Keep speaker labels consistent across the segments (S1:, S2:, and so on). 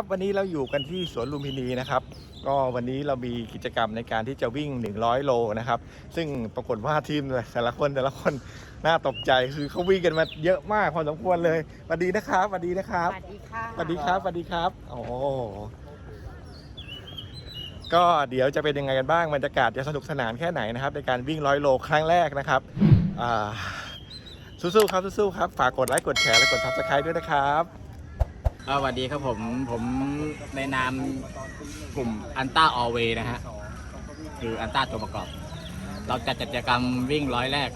S1: ครับวันนี้เราอยู่กันที่สวนลุมพินีนะครับก็วันนี้เรามีกิจกรรมในการที่จะวิ่ง 100 โลนะครับ ซึ่งปรากฏว่าทีมแต่ละคนแต่ละคนน่าตกใจคือเขาวิ่งกันมาเยอะมากพอสมควรเลยสวัสดีนะครับสวัสดีนะครับ
S2: สวัสดีค่ะ
S1: สวัสดีครับสวัสดีครับโอ้ก็เดี๋ยวจะเป็นยังไงกันบ้างบรรยากาศจะสนุกสนานแค่ไหนนะครับ ในการวิ่งร้อยโลครั้งแรกนะครับอ่าสู้ๆครับสู้ๆครับฝากกดไลค์กดแชร์และกด subscribe ด้วยนะครับ
S3: อ่า สวัสดีครับผมผมในนามกลุ่มอันต้าออเวนะฮะคืออันต้าตัวประกอบ เราจัดกิจกรรมวิ่งร้อยแรก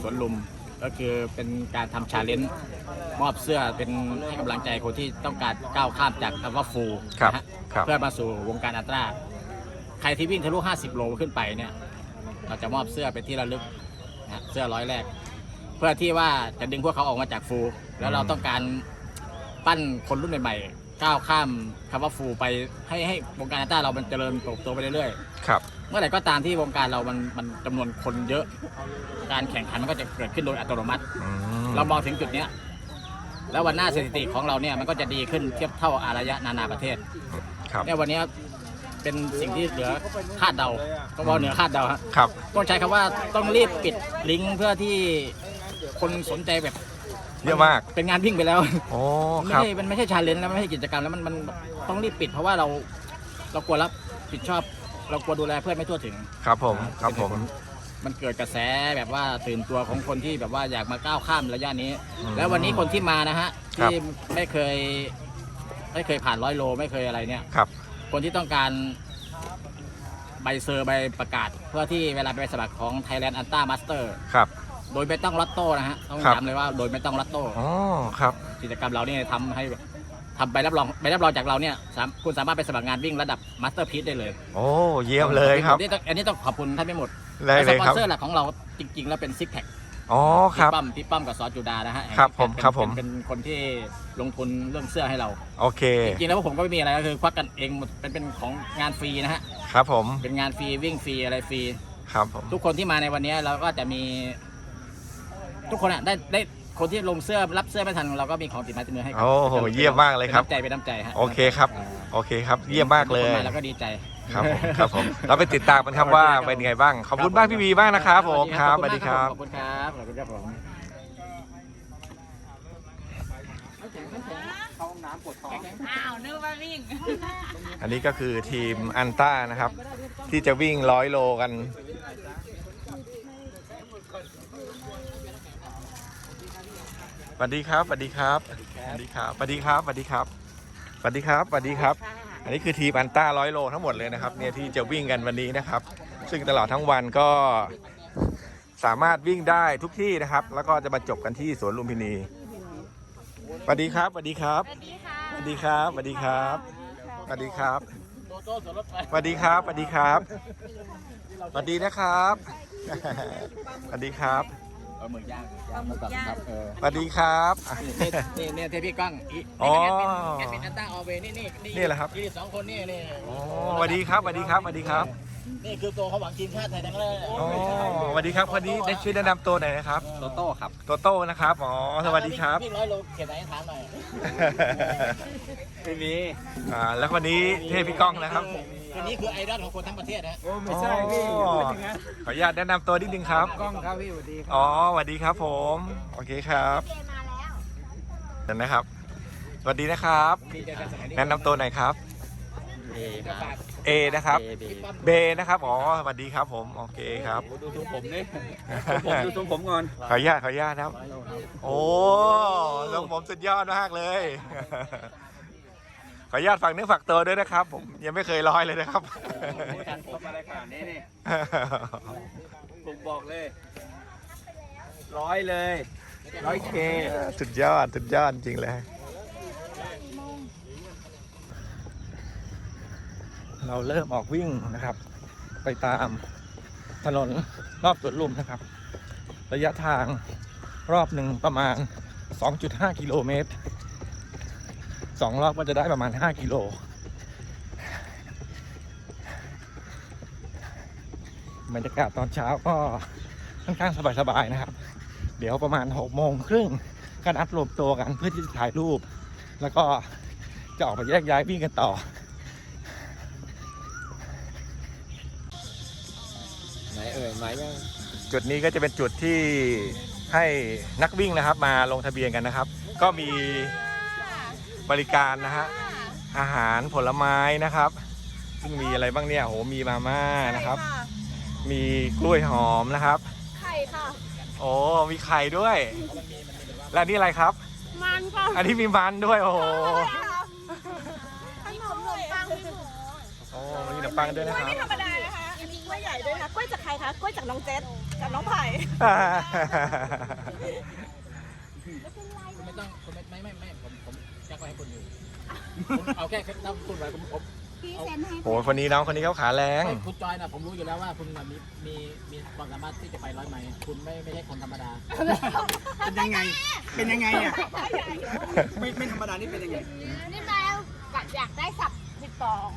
S3: สวนลุมก็คือเป็นการทำชาเลนจ์มอบเสื้อเป็นให้กำลังใจคนที่ต้องการก้าวข้ามจากคำว่าฟูล
S1: ครับ
S3: นะฮะ
S1: ครับ
S3: เพื่อมาสู่วงการอัตราใครที่วิ่งทะลุ 50 โลขึ้นไปเนี่ย เราจะมอบเสื้อเป็นที่ระลึกนะฮะเสื้อร้อยแรก เพื่อที่ว่าจะดึงพวกเขาออกมาจากฟูลแล้วเราต้องการ ปั้นคนรุ่นใหม่ๆก้าวข้ามคำว่าฟูลไปให้ให้วงการอัตราเรามันเจริญเติบโตไปเรื่อยๆ
S1: ครับ
S3: เมื่อไหร่ก็ตามที่วงการเรามันมันจำนวนคนเยอะ การแข่งขันมันก็จะเกิดขึ้นโดยอัตโนมัติ
S1: อืม
S3: เรามองถึงจุดเนี้ยแล้ววันหน้าสถิติของเราเนี่ยมันก็จะดีขึ้นเทียบเท่าอารยะนานาประเทศ
S1: ครับ
S3: เนี่ยวันเนี้ยเป็นสิ่งที่เหลือคาดเดาก็ว่าเหนือคาดเดาฮะ
S1: ครับ
S3: ต้องใช้คำว่าต้องรีบปิดลิงก์เพื่อที่คนสนใจแบบ
S1: เยอะมาก
S3: เป็นงานวิ่งไปแล้ว
S1: โอ้
S3: ไม่
S1: ครับ
S3: ใช่มันไม่ใช่ชาเลนจ์แล้วไม่ใช่กิจกรรมแล้วมันมันต้องรีบปิดเพราะว่าเราเรากลัวรับผิดชอบ เรากลัวดูแลเพื่อนไม่ทั่วถึง
S1: ครับผม ครับผม
S3: มันเกิดกระแสแบบว่าตื่นตัวของคนที่แบบว่าอยากมาก้าวข้ามระยะนี้
S1: อืม
S3: แล้ววันนี้คนที่มานะฮะ
S1: ครับ
S3: ที่ไม่เคย ไม่เคยผ่านร้อยโลไม่เคยอะไรเนี่ย
S1: ครับ
S3: คนที่ต้องการใบเซอร์ใบประกาศ เพื่อที่เวลาไปสมัครของ Thailand a n t a Master
S1: ครับ
S3: โดยไม่ต้องลอตโต้นะฮะต้อง
S1: ครับ
S3: ย้ำเลยว่าโดยไม่ต้องลอตโต้
S1: อ๋อครับ
S3: กิจกรรมเราเนี่ยทำให้ทำใบรับรองใบรับรองจากเราเนี่ยสามคุณสามารถไปสมัครงานวิ่งระดับมาสเตอร์พีซได้เลย
S1: โอ้เยี่ยมเลยครับ
S3: อันนี้ต้องอันนี้ต้องขอบคุณท่านไม่หมด
S1: ได้
S3: และ
S1: เล
S3: ส
S1: ย
S3: ปอน
S1: ครับ
S3: เซอร์หลักของเราจริง ๆ แล้วเป็นซิกแพค
S1: อ๋อค
S3: พี่
S1: รับ
S3: ป้อมพี่ป้อมกับซอสจูดานะฮะ
S1: ครับผม
S3: เป็น
S1: ครับผม
S3: เป็นเป็นคนที่ลงทุนเรื่องเสื้อให้เรา
S1: โอเค
S3: จริงๆแล้วพวกผมก็ไม่มีอะไรก็คือควักกันเองหมดเป็นเป็นของงานฟรีนะฮะ
S1: ครับผม
S3: เป็นงานฟรีวิ่งฟรีอะไรฟรี
S1: ครับผม
S3: ทุกคนที่มาในวันนี้เราก็จะมี ทุกคนอะได้ได้คนที่ลงเสื้อรับเสื้อไม่ทันเราก็มีของติดไม้ติดมือให้กั
S1: โอ้โหเยี่ยมมากเลยครับ
S3: เป็นน้ำใจเป็นน้ำใจฮะ
S1: โอเคครับ โอเคครับ เยี่ยมมากเลย
S3: ทุคนมาแล้วก็ดีใจ
S1: ครับผมครับผมเราไปติดตามกันครับว่าเป็นยังไงบ้าง ขอบคุณมากพี่วีมากนะครับผมครับสวัสดีครับ
S3: ขอบคุณครับขอบคุณครับผม
S2: อ้าวนึกว่าวิ่ง
S1: อันนี้ก็คือทีมอันต้านะครับ ที่จะวิ่งร้อยโลกัน สวัสดีครับสวัสดีครับสวัสดีครับสวัสดีครับสวัสดีครับสวัสดีครับสวัสดีครับ อันนี้คือทีมอันต้าร้อยโลทั้งหมดเลยนะครับเนี่ยที่จะวิ่งกันวันนี้นะครับ ซึ่งตลอดทั้งวันก็สามารถวิ่งได้ทุกที่นะครับ แล้วก็จะมาจบกันที่สวนลุมพินีสวัสดีครับสวัสดีครับ
S2: สวัสดีค
S1: รับสวัสดีครับสวัสดีครับ
S3: สวั
S1: สดีครับสวัสดีครับสวัสดีนะครับสวัสดีครับ
S3: เออหมึกย่างหมึกย่างครับเออ
S1: สวัสดีครับอะ
S3: นี่นี่นี่เทพี่ก้องอี
S1: อ๋อ
S3: นี่ก็แอดมินแอดมินอันต้าออเวนี่นี่
S1: นี่แหละครับ
S3: นี่สองคนนี่นี่
S1: โอ้สวัสดีครับสวัสดีครับสวัสดีครับ
S3: นี่คือตัวเขาหวังทีมชาติไทยทั้งนั้นเลย
S1: อ๋อสวัสดีครับคนนี้ได้ช่วยแนะนำตัวหน่อยนะครับ
S3: โตโต้ครับ
S1: โตโต้นะครับอ๋อสวัสดีครับ
S3: พี่ร้อยโลเขียนไหนถามหน่อยไม่มี
S1: อ่าแล้วคนนี้เทพพี่ก้องนะครับ
S3: คนนี้คือไอดอลของคนทั้งประเทศนะ
S4: โอ้ไม่ใช่พี่
S1: อ๋อ
S4: พูดอย่างนั้น
S1: ขออนุญาตแนะนำตัวนิดนึงครับ
S4: กล้องครับพี่สวัสดีครับ
S1: อ๋อสวัสดีครับผม โอเคครับเดี๋ยวนะครับ สวัสดีนะครับ
S3: มีเจอกันสมัยนี้
S1: แนะนำตัวหน่อยครับ
S3: เอครับ
S1: เอนะครับ
S3: เอเบ
S1: เบนะครับ อ๋อ สวัสดีครับผม โอเคครับ
S4: ดูทรงผมนี่ผมดูทรงผมก่อน
S1: ขออนุญาตขออนุญาตนะครับ โอ้ลงผมสุดยอดมากเลย ขออนุญาตฝากเนื้อฝากตัวด้วยนะครับ ผมยังไม่เคยร้อยเลยนะครับ
S4: การผมอะไรขนาดนี้นี่ผมบอกเลย ร้อยเลยร้อยเค
S1: สุดยอดสุดยอดจริงเลย เราเริ่มออกวิ่งนะครับ ไปตามถนนรอบสวนลุมนะครับ ระยะทางรอบหนึ่งประมาณ 2.5 กิโลเมตร สองรอบก็จะได้ประมาณ 5 กิโล บรรยากาศตอนเช้าก็ค่อนข้างสบายๆนะครับ เดี๋ยวประมาณ6โมงครึ่งก็นัดรวมตัวกันเพื่อที่จะถ่ายรูป แล้วก็จะออกมาแยกย้ายวิ่งกันต่อ
S4: ไหนเอ่ยไหมยัง
S1: จุดนี้ก็จะเป็นจุดที่ให้นักวิ่งนะครับ มาลงทะเบียนกันนะครับ ก็มี บริการนะฮะอาหารผลไม้นะครับซึ่งมีอะไรบ้างเนี่ยโหมีมาม่านะครับ มีกล้วยหอมนะครับ
S2: ไข่ค่ะ
S1: โอ้มีไข่ด้วย และนี่อะไรครับ
S2: มันค่ะ
S1: อันนี้มีมันด้วยโอ้โห
S2: ขนมขนมปังมีหมู
S1: โอ้มีขนมปังด้วยนะครับ
S2: ไม่ธรรมดานะคะอันนี้กล้วยใหญ่ด้วยนะกล้วยจากใครคะกล้วยจากน้องเจษกับน้องไผ่
S3: คุณไม่ต้องคุณไม่ไม่ไม่ไม่ผมผมแจ้งไว้ ให้คุณอยู่ผมเอาแค่เคล็ดลับคุณไว้ผมผม
S1: โหคนนี้น้องคนนี้เขาขาแรง
S3: ไม่คุณจอยนะผมรู้อยู่แล้วว่าคุณน่ะมีมีมีความสามารถที่จะไปร้อยไมล์คุณไม่ไม่ใช่คนธรรมดา
S4: เป็นยังไง เป็นยังไงอะไม่ไม่ธรรมดานี่เป็นยังไง
S2: นี่แมวกัดอยากได้สับสิบสอง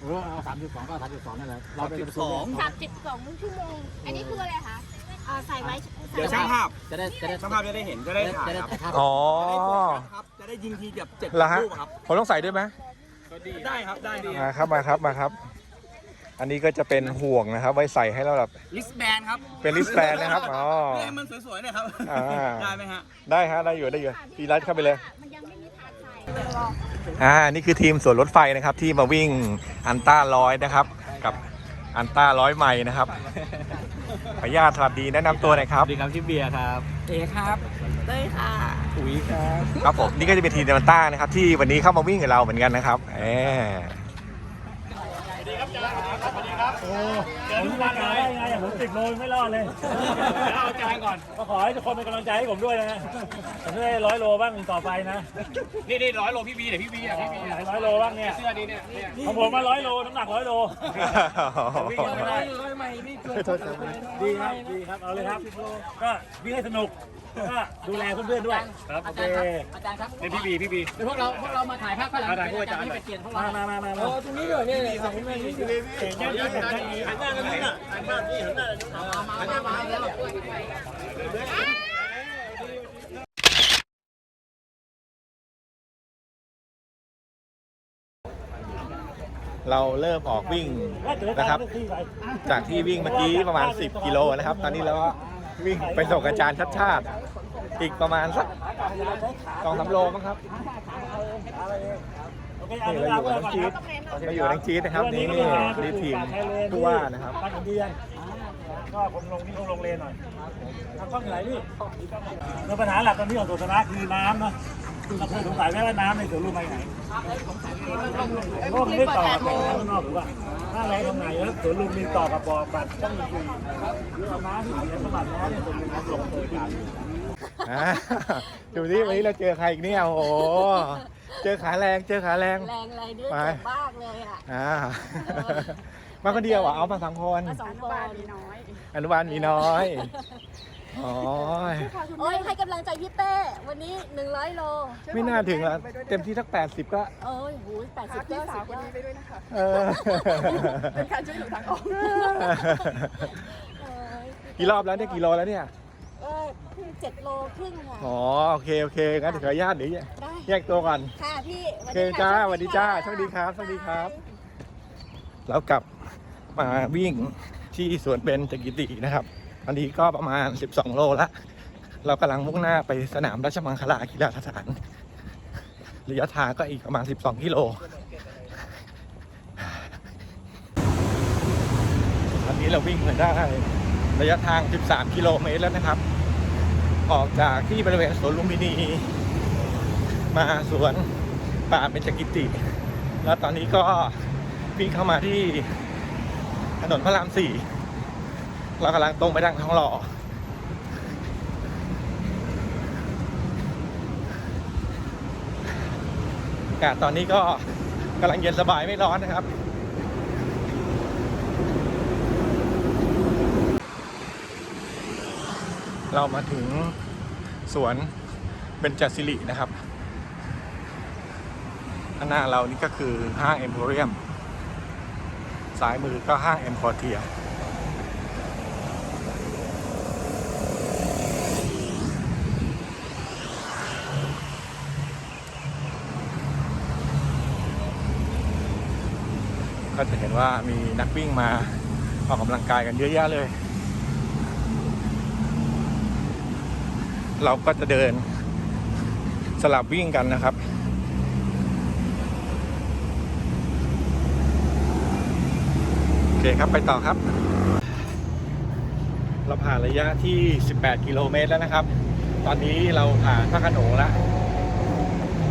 S3: เออเอาสามสิบสองก็สามสิบสองนั่นแหละเราเป็น
S4: สอง
S2: สับสิบสองชั่วโมง อันนี้คืออะไรคะ อ่าใส่ไว้
S4: เดี๋ยวช่างภาพ
S3: จะได้จะได้
S4: ช่างภาพจะได้เห็นจะได้ถ่าย
S3: จะได้
S4: ครับ
S3: ถ่ายภาพ
S1: อ๋อ
S4: จะได้โฟกัสครับจะได้ยิงทีแบบเจ็ด
S1: เหรอฮะ
S4: รูปครับ
S1: ผมต้องใส่ด้วยไหม
S4: ได้ครับได้ดี
S1: มาครับมาครับมาครับ อันนี้ก็จะเป็นห่วงนะครับ ไว้ใส่ให้เราแบบ
S4: ลิสแบนครับ
S1: เป็น wristband นะครับอ๋อ
S4: เพื่อให้มันสวยๆหน่อยครับ
S1: อ่า
S4: ได้ไหมฮะ
S1: ได้ฮะได้อยู่ได้อยู่พี่รัดเข้าไปเลย
S2: มันยังไม่มีถาดใส่
S1: อ่า นี่คือทีมสวนรถไฟนะครับ ที่มาวิ่งอันต้าร้อยนะครับ กับ อันต้าร้อยไมล์นะครับขออนุญาตสวัสดีแนะนำตัวหน่อยค
S3: ส
S1: รับ
S3: วัสดีครับที่เบียร์ครับ
S4: เอครับ
S2: เต้ยค่ะ
S4: อุ๋ยครับ
S1: ครับผมนี่ก็จะเป็นทีมอันต้านะครับที่วันนี้เข้ามาวิ่งกับเราเหมือนกันนะครับแหม
S5: ผมมาได้ไงอย่างผมสิบโลไม่รอดเลยเอาใจก่อนก็ขอให้ทุกคนเป็นกำลังใจให้ผมด้วยนะผมจะได้ร้อยโลบ้างต่อไปนะ
S3: นี่นี่ร้อยโลพี่บีเดี๋ยวพี่บีอะพี่บี
S5: อยากให้ร้อยโลบ้างเนี่ย
S3: เสื้อนี้เนี่ยเนี่ย
S5: ของผมมาร้อยโลน้ำหนักร้อยโล วิ่งไม่ได้
S3: ร้อยไมล์นี่เกิน
S5: ดีครับดีครับเอาเลยครับ ก็วิ่งให้สนุก ก็ดูแลเพื่อนๆด้วย ครับโอ
S3: อา
S5: เค
S3: จารย์ครับอาจารย์ครับ
S5: เป็นพี่บีพี่บี
S3: เดี๋ยวพวกเราพวกเรามาถ่ายภาพข้างหลัง
S5: มาถ่ายคู่อาจารย์
S3: ที่ไปเปลี่ยนพวก
S5: มา
S3: เรา
S5: มามามาตรงนี้ด้วยนี่สองคนนี้อยู่เก่งยังยังยังหันหน้ากันนี่น่ะหันหน้านี่หันหน้า
S3: มามามาแล้ว
S1: เราเริ่มออกวิ่งนะครับ จากที่วิ่งเมื่อกี้ประมาณ 10 กิโลนะครับ ตอนนี้เราก็ วิ่งไปส่งอาจารย์ชัดชาติ อีกประมาณสักสองสามโลมั้งครับ
S5: โอเค
S1: นี่เราอยู่กับน้องจี๊ดเราอยู่กับน้องจี๊ดนะครับนี่นี่ทีมผู้ว่านะครับ
S5: บ้านของเดียนก็คงลงนี่คงลงเลนหน่อยทางกล้องไหนนี่แล้วปัญหาหลักตอนนี้ของสวนสาธารณะคือน้ำเนาะเราเคยสงสัยไหมว่าน้ำในสวนลุมไปไหนเพราะมันไม่ต่อกับแหล่งน้ำข้างนอกหรือว่า ถ้าอะไรทำไงแล้วสวนลุมมีต่อกับบ่อบัตรต้องมีคุยหรือเอาน้ำที่เสียสมบัติน้ำเนี่ยสวนลุมมาส่งเติมน้ำ
S1: อ่าดูนี่วันนี้เราเจอใครอีกเนี่ยโอ้โหเจอขาแรงเจอขาแรง
S2: แรงอะไรเนี่ย
S1: ไป
S2: เจ็บมากเลยอะ
S1: อ่ามาคนเดียวเหรอเอามาสามคน
S2: สองคนน้อย
S1: อนุบาลมีน้อย อ๋อ
S2: โอ้ยให้กำลังใจพี่เต้วันนี้ 100 โล
S1: ไม่น่าถึงละเต็มที่สักแปดสิบก็
S2: โอ้ยหูยแปดสิบเก้าสิบคนนี้ไปด้วยนะคะ
S1: เออ
S2: เป็นการช่วยเหลือทางอ้อมเอ้ย
S1: กี่รอบแล้วเนี่ยกี่โลแล้วเนี่ย
S2: เออเพิ่งเจ็ดโลครึ่งค่ะ
S1: อ๋อ โอเค โอเค งั้นเดี๋ยวขออนุญาตเดี๋ยว
S2: ได้
S1: แยกตัวก่อน
S2: ค่ะพี่
S1: โอ
S2: วัน
S1: เค
S2: นี้ค่ะ
S1: จ้า
S2: โช
S1: สวัสดีจ้าสวัสดีครับสวัสดีครับ แล้วกลับมาวิ่งที่สวนเบญจกิตินะครับ ตอนนี้ก็ประมาณ 12 โลแล้วเรากำลังมุ่งหน้าไปสนามราชมังคลากีฬาสถานระยะทางก็อีกประมาณ 12 กิโลตอนนี้เราวิ่งมาได้ระยะทาง 13 กิโลเมตรแล้วนะครับ ออกจากที่บริเวณสวนลุมพินี มาสวนป่าเบญจกิติ แล้วตอนนี้ก็วิ่งเข้ามาที่ถนนพระรามสี่ เรากำลังตรงไปทางท้องหล่ออากาศตอนนี้ก็กำลังเย็นสบายไม่ร้อนนะครับ เรามาถึงสวนเบญจสิรินะครับข้างหน้าเรานี่ก็คือห้างเอ็มโพเรียมสายมือก็ห้างเอ็มพอเทีย ก็จะเห็นว่ามีนักวิ่งมาออกกำลังกายกันเยอะแยะเลย เราก็จะเดินสลับวิ่งกันนะครับโอเคครับไปต่อครับ เราผ่านระยะที่ 18 กิโลเมตรแล้วนะครับ ตอนนี้เราผ่านพระโขนงแล้ว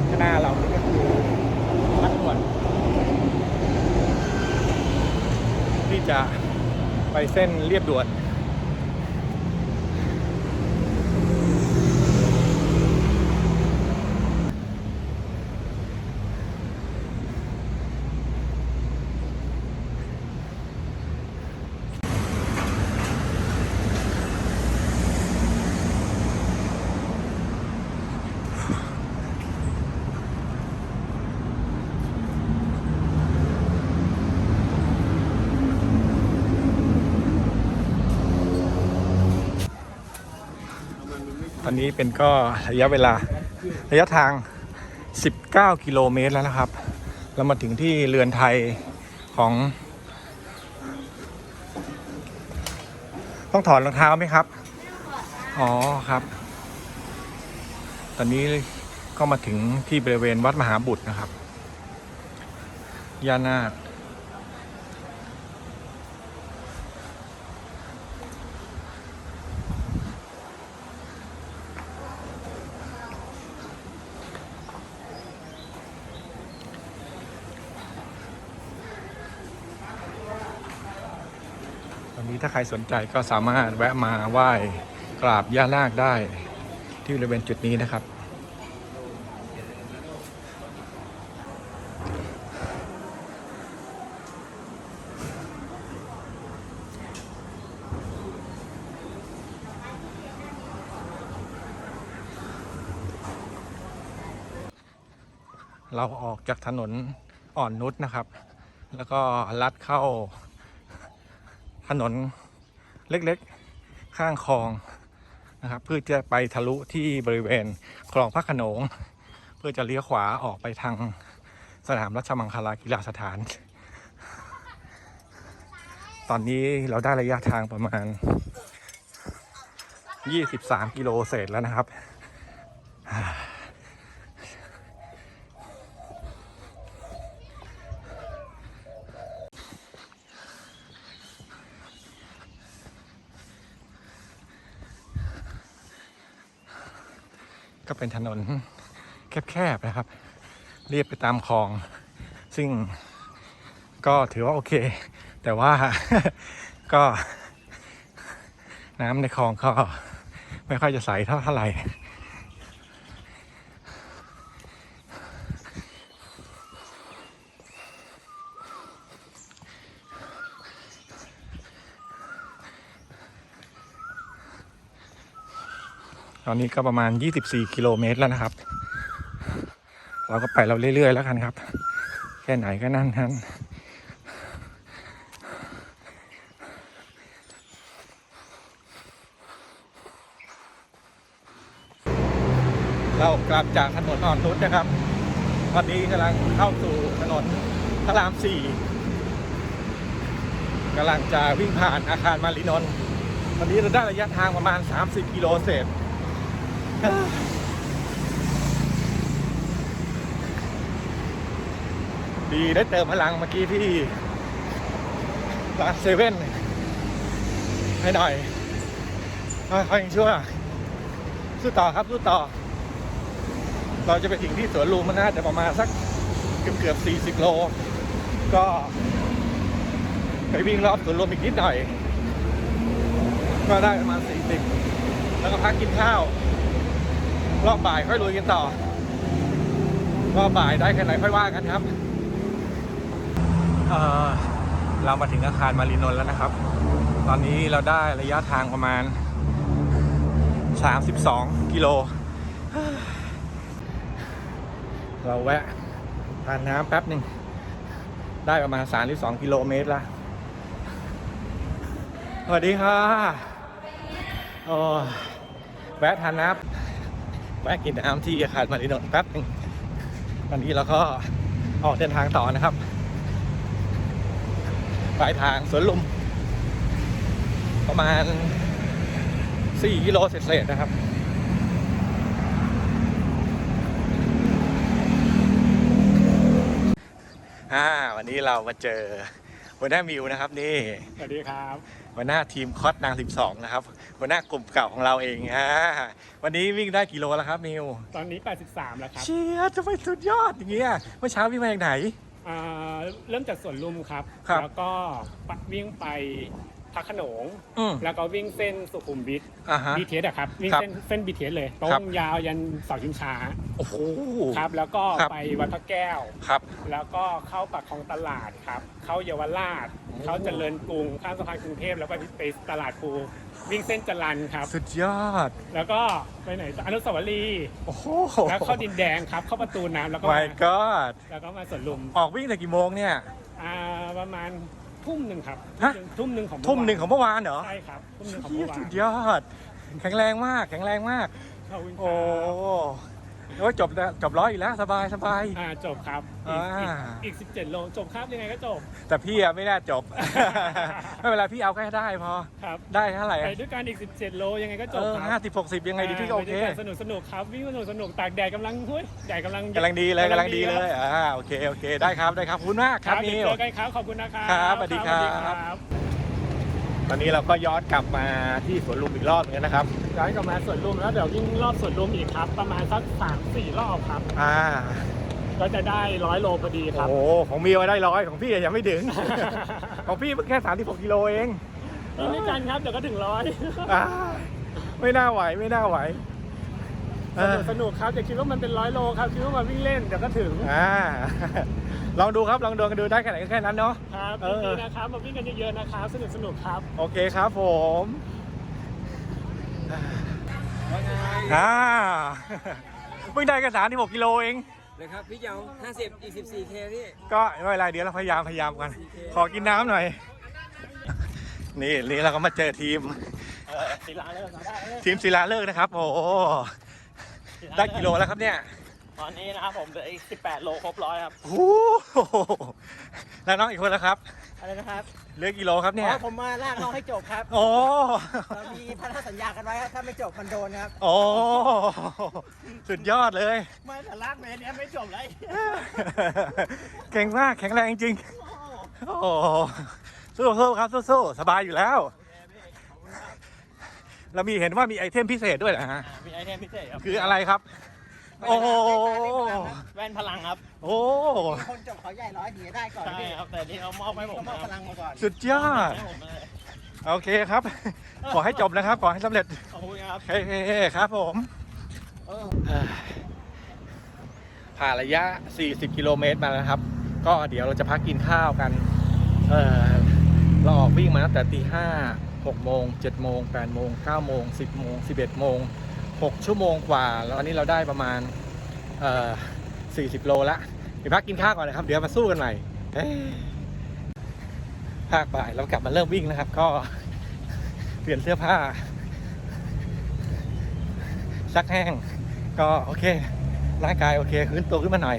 S1: ข้างหน้าเราก็คือวัดด่วนที่ จะไปเส้นเรียบด่วน ต อนนี้เป็นก็ระยะเวลาระยะทาง 19 กิโลเมตรแล้วนะครับ เรามาถึงที่เรือนไทยของ ต้องถอดรองเท้าไหมครับ อ๋อครับ ตอนนี้ก็มาถึงที่บริเวณวัดมหาบุตรนะครับย่านาค ถ้าใครสนใจก็สามารถแวะมาไหว้กราบย่านาคได้ที่บริเวณจุดนี้นะครับเราออกจากถนนอ่อนนุชนะครับ แล้วก็ลัดเข้า ถนนเล็กๆ ข้างคลองนะครับ เพื่อจะไปทะลุที่บริเวณคลองพระขนง เพื่อจะเลี้ยวขวาออกไปทางสนามรัชมังคลากีฬาสถาน ตอนนี้เราได้ระยะทางประมาณ 23 กิโลเศษแล้วนะครับ เป็นถนนแคบๆนะครับ เรียบไปตามคลอง ซึ่งก็ถือว่าโอเค แต่ว่าก็น้ำในคลองก็ไม่ค่อยจะใสเท่าเท่าไหร่ อนนี้ก็ประมาณ 24 กิโลเมตรแล้วนะครับ เราก็ไปเราเรื่อยๆแล้วกันครับ แค่ไหนก็นั่นนั้นเรากลับจากถนนอ่อนนุชนะครับตอนนี้กำลังเข้าสู่ถนนพระรามสี่กำลังจะวิ่งผ่านอาคารมารีนนท์ตอนนี้เราได้ระยะทางประมาณ 30 กิโลเศษ ดีได้เติมพลังเมื่อกี้ที่ร้านเซเว่นให้หน่อยค่อยๆชั่วสู้ต่อครับสู้ต่อ เราจะไปถึงที่สวนลุมมันน่าจะประมาณสักเกือบเกือบ40โล ก็ไปวิ่งรอบสวนลุมอีกนิดหน่อย ก็ได้ประมาณ40แล้วก็พักกินข้าว รอบบ่ายค่อยลุยกันต่อรอบบ่ายได้แค่ไหนค่อยว่ากันครับเเรามาถึงอาคารมารีนนท์แล้วนะครับ ตอนนี้เราได้ระยะทางประมาณ 32 กิโล เราแวะทานน้ำแป๊บหนึ่ง ได้ประมาณ 32 กิโลเมตรละสวัสดีค่ะโอ้แวะทานน้ำ แวะกินน้ำที่อาคารมารีนนแป๊บหนึ่งตอนนี้เราก็ออกเดินทางต่อนะครับปลายทางสวนลุม ประมาณ 4 กิโลเศษๆนะครับอ่าวันนี้เรามาเจอ หัวหน้ามิวนะครับนี่
S6: สวัสดีครับ
S1: หัวหน้าทีมคอสนาง 12 นะครับหัวหน้ากลุ่มเก่าของเราเองอ่าวันนี้วิ่งได้กี่โลแล้วครับมิว
S6: ตอนนี้ 83 แล้วครับ
S1: เชียร์จะไปสุดยอดอย่างเงี้ยเมื่อเช้าวิ่งมาจากไหน
S6: อ่าเริ่มจากสวนลุมครับ
S1: ครับ
S6: แล้วก็ปักวิ่งไป พระโขนง
S1: อืม
S6: แล้วก็วิ่งเส้นสุขุมวิท
S1: อ่าฮะ
S6: บีเทสอะครับ วิ่ง
S1: ครับ
S6: เส้นเส้นบีเทสเลยตร
S1: ครับ
S6: งยาวยันเสาชิงช้า
S1: โอ้โห
S6: ครับ แล้วก็
S1: ครับ
S6: ไปวัดพระแก้ว
S1: ครับ
S6: แล้วก็เข้าปากคลองตลาดครับ เข้าเยาวราชเข้าเจริญกรุง ข้ามสะพานกรุงเทพแล้วไปไปตลาดภูวิ่งเส้นจรันครับ
S1: สุดยอด
S6: แล้วก็ไปไหนต่ออนุสาวรีย์
S1: โอ้โห
S6: แล้วเข้าดินแดงครับ เข้าประตูน้ำแล้วก็
S1: ไม่
S6: มา
S1: ก็
S6: แล้วก็มาสวนลุม
S1: ออกวิ่งแต่กี่โมงเนี่ย
S6: อ่าประมาณ ทุ่มหนึ่งครับ
S1: ฮะ
S6: ทุ่มหนึ่งของ
S1: ทุ่มหนึ่งของเมื่อวานเหรอ
S6: ใช่ครับทุ่มหนึ่งของ
S1: เหี้
S6: เมื่
S1: ย
S6: อวาน
S1: สุดยอด แข็งแรงมาก แข็งแรงมาก
S6: เข้าวิ่ง
S1: โอ้ โอ้ยจบแล้วจบร้อยอีกแล้วสบายสบาย
S6: อ่าจบครับอีก
S1: อ่า
S6: อีกอีก 17 โลจบครับยังไงก็จบ
S1: แต่พี่อะไม่น่าจบ ไม่เป็นไรพี่เอาแค่ได้พอ
S6: ครับ
S1: ได้เท่าไหร่
S6: ไปด้วยกันอีก 17 โลยังไงก็จ
S1: เอบอ
S6: ค
S1: ห้า
S6: รับ
S1: สิบหกสิบยังไงดีพี่ก็โอเค
S6: ไปด้วยนสนุกสนุกครับวิ่งสนุกสนุกตากแดดกำลังหุ้ยแดดกำลัง
S1: กำลังดีเลยกำลังดีเลย
S6: ครับ
S1: อ่าโอเคโอเคได้ครับได้ครับขอบคุณมาก
S6: ค
S1: ค
S6: รั
S1: รั
S6: บบเดี๋
S1: นิ
S6: ยว
S1: ว
S6: เจอกันครับขอบคุณนะครับ
S1: ครับสวัสดีครับ
S6: สวัสดีครับ
S1: ตอนนี้เราก็ย้อนกลับมาที่สวนลุมอีกรอบหนึงนะครับ
S6: ย้อนกลับมาสวนลุมแล้วเดี๋ยววิ่งรอบสวนลุมอีกครับ ประมาณสักสามสี่รอบครับ
S1: อ่า
S6: ก็จะได้ร้อยโลพอดีครับ
S1: โอ้โหของมีไว้ได้ร้อยของพี่ยังไม่ถึง ของพี่เพิ่งแค่สามสิบหกกิโลเอง
S6: วิ่งด้วยกันครับเดี๋ยวก็ถึงร้อย
S1: อ่าไม่น่าไหวไม่น่าไหวเอ
S6: ส
S1: อ
S6: นุกสนุกครับอย่าคิดว่ามันเป็นร้อยโลครับคิดว่ามาวิ่งเล่นเดี๋ยวก็ถึง
S1: อ่า ลองดูครับ ลองดูกันดูได้แค่ไหนก็แค่นั้นเนาะ
S6: ครับ
S1: เออ
S6: ยินดีนะครับมาวิ่งกันเยอะๆนะครับสนุกสนุกครับ
S1: โอเคครับผม
S4: ว่าไง
S1: อ่าเพิ่งได้แค่สามที่หกกิโลเอง
S4: นะครับ พี่เจ้า50 อีก 14เคพี่
S1: ก็ไม่เป็นไรเดี๋ยวเราพยายามพยายามกัน ขอกินน้ำหน่อย นี่นี่เราก็มาเจอทีม
S6: ศิลาเลิกได้
S1: ทีมศิลาเลิกษ์นะครับ โอ้โหได้กิโลแล้วครับเนี่ย
S6: ตอนนี้นะครับผมเหลืออีก 18 โลครบร้อยครับ
S1: โอ้โหแล้วน้องอีกคนแล้วครับ
S7: อะไรนะครับ
S1: เหลือกี่โลครับเนี่ย
S7: อ๋อผมมาลากน้องให้จบครับ
S1: โอ้
S7: เรามีพันธสัญญากันไว้ครับถ้าไม่จบมันโดนครับ
S1: โอ้สุดยอดเลย
S7: ไม่แต่ลากเมตรเนี้ยไม่จบเลย
S1: เก่งมากแข็งแรงจริงโอ้สู้สู้ครับสู้สู้สบายอยู่แล้ว เรามีเห็นว่ามีไอเทมพิเศษด้วยนะฮะ
S6: มีไอเทมพิเศษครับ
S1: คืออะไรครับ โอ้โห
S6: แว่นพลังครับ
S1: โอ้
S7: คนจบเขาใหญ่ร้อยเดียวได้ก่อน
S6: ใช่
S7: พี่
S6: ครับแต่นี่เขามอบให้ผม
S7: เขามอบพลังมาก่อน
S1: สุดยอด
S6: ให้ผมเลย
S1: โอเคครับ ขอให้จบนะครับ ขอให้สำเร็จ
S6: ขอบคุณครับ
S1: เฮ้ๆครับผมเอ่อผ่านระยะ 40 กิโลเมตรมาแล้วครับ ก็เดี๋ยวเราจะพักกินข้าวกัน เออเราออกวิ่งมาตั้งแต่ตีห้าหกโมงเจ็ดโมงแปดโมงเก้าโมงสิบโมงสิบเอ็ดโมง หกชั่วโมงกว่า แล้วอันนี้เราได้ประมาณเอ่อสี่สิบโลละเดี๋ยวพักกินข้าวก่อนนะครับ เดี๋ยวมาสู้กันใหม่ภาคบ่ายเรากลับมาเริ่มวิ่งนะครับ ก็เปลี่ยนเสื้อผ้าซักแห้ง ก็โอเค ร่างกายโอเคขึ้นตัวขึ้นมาหน่อย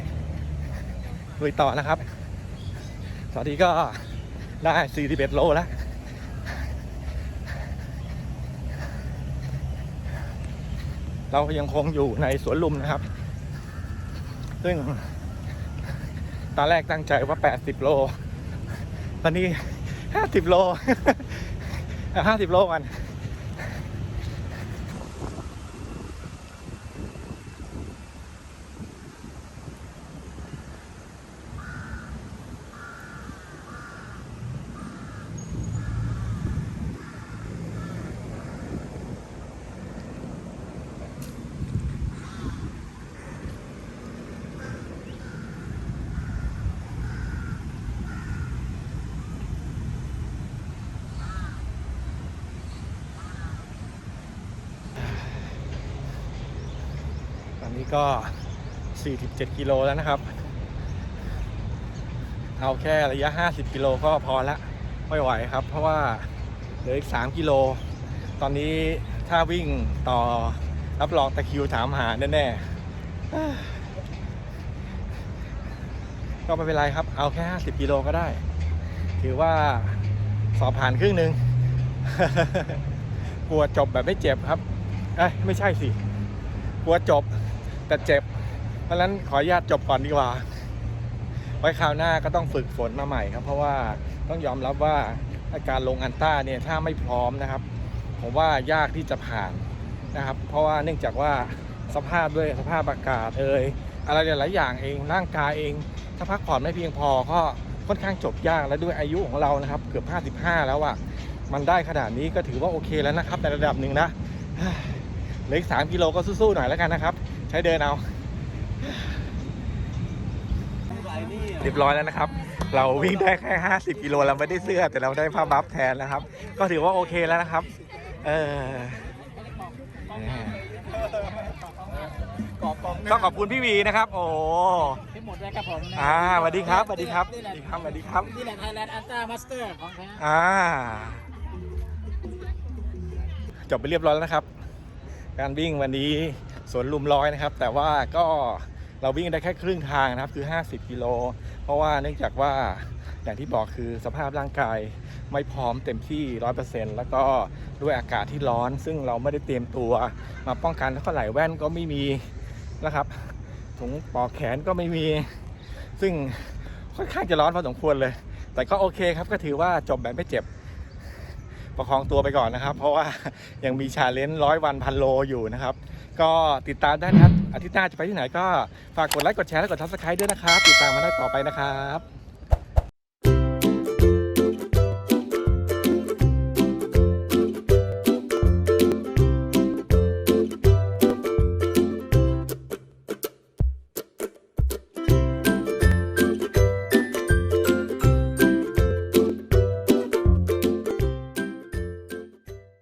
S1: ลุยต่อนะครับ สวัสดีก็ได้41โลแล้ว เรายังคงอยู่ในสวนลุมนะครับ ซึ่งตอนแรกตั้งใจว่า 80 โล ตอนนี้ 50 โลเอา50 โลกัน ก็ 47 กิโลแล้วนะครับ เอาแค่ระยะ 50 กิโลก็พอละไม่ไหวครับ เพราะว่าเหลืออีก 3 กิโล ตอนนี้ถ้าวิ่งต่อรับรองตะคิวถามหาแน่ๆ ก็ไม่เป็นไรครับ เอาแค่ 50 กิโลก็ได้ ถือว่าสอบผ่านครึ่งหนึ่งกลัวจบแบบไม่เจ็บครับเอ้ยไม่ใช่สิ กลัวจบ แต่เจ็บ เพราะฉะนั้นขออนุญาตจบก่อนดีกว่า ไว้คราวหน้าก็ต้องฝึกฝนมาใหม่ครับ เพราะว่าต้องยอมรับว่าการลงอันต้าเนี่ยถ้าไม่พร้อมนะครับ ผมว่ายากที่จะผ่านนะครับ เพราะว่าเนื่องจากว่าสภาพด้วยสภาพอากาศเอ่ยอะไรหลายอย่างเองร่างกายเอง ถ้าพักผ่อนไม่เพียงพอก็ค่อนข้างจบยากและด้วยอายุของเรานะครับ เกือบ 55 แล้วอะมันได้ขนาดนี้ก็ถือว่าโอเคแล้วนะครับในระดับหนึ่งนะเหลืออีก3กิโลก็สู้ๆหน่อยแล้วกันนะครับ ช้เดินเอา เรียบร้อยแล้วนะครับ เราวิ่งได้แค่ 50 กิโลเราไม่ได้เสื้อ แต่เราได้ผ้าบัฟแทนนะครับ ก็ถือว่าโอเคแล้วนะครับ เออต้องขอบคุณพี่วีนะครับ โอ้
S3: ทั้งหมดเลยครับผม
S1: อ่าสวัสดีครับสวัสดีครับสวัสดีครับสวัสดีครับ
S3: นี่แหละไทยแลนด์อัลต้ามาสเตอร์ของแท้
S1: อ่าจบไปเรียบร้อยแล้วนะครับ การวิ่งวันนี้ สวนลุมร้อยนะครับ แต่ว่าก็เราวิ่งได้แค่ครึ่งทางนะครับคือ 50 กิโล เพราะว่าเนื่องจากว่าอย่างที่บอกคือสภาพร่างกายไม่พร้อมเต็มที่100%แล้วก็ด้วยอากาศที่ร้อน ซึ่งเราไม่ได้เตรียมตัว มาป้องกันเท่าไหร่แว่นก็ไม่มีนะครับถุงปอกแขนก็ไม่มี ซึ่งค่อนข้างจะร้อนพอสมควรเลย แต่ก็โอเคครับก็ถือว่าจบแบบไม่เจ็บ ประคองตัวไปก่อนนะครับ เพราะว่ายังมีชาเลนจ์ร้อยวันพันโลอยู่นะครับ ก็ติดตามได้นะครับ อาทิตย์หน้าจะไปที่ไหนก็ฝากกดไลค์กดแชร์และกดทับสไครต์ด้วยนะครับ ติดตามมาได้ต่อไปนะครับ